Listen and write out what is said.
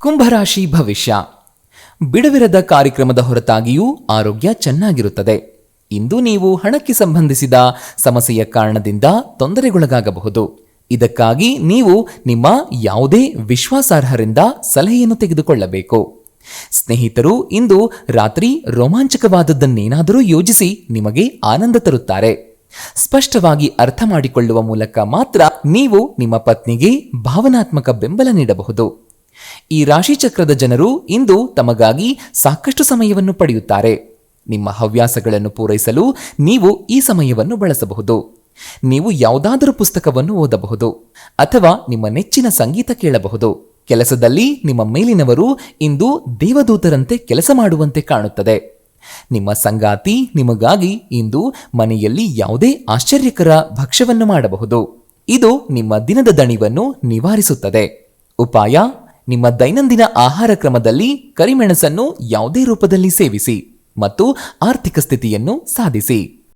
ಕುಂಭರಾಶಿ ಭವಿಷ್ಯ. ಬಿಡುವಿರದ ಕಾರ್ಯಕ್ರಮದ ಹೊರತಾಗಿಯೂ ಆರೋಗ್ಯ ಚೆನ್ನಾಗಿರುತ್ತದೆ. ಇಂದು ನೀವು ಹಣಕ್ಕೆ ಸಂಬಂಧಿಸಿದ ಸಮಸ್ಯೆಯ ಕಾರಣದಿಂದ ತೊಂದರೆಗೊಳಗಾಗಬಹುದು. ಇದಕ್ಕಾಗಿ ನೀವು ನಿಮ್ಮ ಯಾವುದೇ ವಿಶ್ವಾಸಾರ್ಹರಿಂದ ಸಲಹೆಯನ್ನು ತೆಗೆದುಕೊಳ್ಳಬೇಕು. ಸ್ನೇಹಿತರು, ಇಂದು ರಾತ್ರಿ ರೋಮಾಂಚಕವಾದದ್ದನ್ನೇನಾದರೂ ಯೋಜಿಸಿ ನಿಮಗೆ ಆನಂದ ತರುತ್ತಾರೆ. ಸ್ಪಷ್ಟವಾಗಿ ಅರ್ಥ ಮಾಡಿಕೊಳ್ಳುವ ಮೂಲಕ ಮಾತ್ರ ನೀವು ನಿಮ್ಮ ಪತ್ನಿಗೆ ಭಾವನಾತ್ಮಕ ಬೆಂಬಲ ನೀಡಬಹುದು. ಈ ರಾಶಿಚಕ್ರದ ಜನರು ಇಂದು ತಮಗಾಗಿ ಸಾಕಷ್ಟು ಸಮಯವನ್ನು ಪಡೆಯುತ್ತಾರೆ. ನಿಮ್ಮ ಹವ್ಯಾಸಗಳನ್ನು ಪೂರೈಸಲು ನೀವು ಈ ಸಮಯವನ್ನು ಬಳಸಬಹುದು. ನೀವು ಯಾವುದಾದರೂ ಪುಸ್ತಕವನ್ನು ಓದಬಹುದು ಅಥವಾ ನಿಮ್ಮ ನೆಚ್ಚಿನ ಸಂಗೀತ ಕೇಳಬಹುದು. ಕೆಲಸದಲ್ಲಿ ನಿಮ್ಮ ಮೇಲಿನವರು ಇಂದು ದೇವದೂತರಂತೆ ಕೆಲಸ ಮಾಡುವಂತೆ ಕಾಣುತ್ತದೆ. ನಿಮ್ಮ ಸಂಗಾತಿ ನಿಮಗಾಗಿ ಇಂದು ಮನೆಯಲ್ಲಿ ಯಾವುದೇ ಆಶ್ಚರ್ಯಕರ ಭಕ್ಷ್ಯವನ್ನು ಮಾಡಬಹುದು. ಇದು ನಿಮ್ಮ ದಿನದ ದಣಿವನ್ನು ನಿವಾರಿಸುತ್ತದೆ. ಉಪಾಯ ನಿಮ್ಮ ದೈನಂದಿನ ಆಹಾರ ಕ್ರಮದಲ್ಲಿ ಕರಿಮೆಣಸನ್ನು ಯಾವುದೇ ರೂಪದಲ್ಲಿ ಸೇವಿಸಿ ಮತ್ತು ಆರ್ಥಿಕ ಸ್ಥಿತಿಯನ್ನು ಸಾಧಿಸಿ.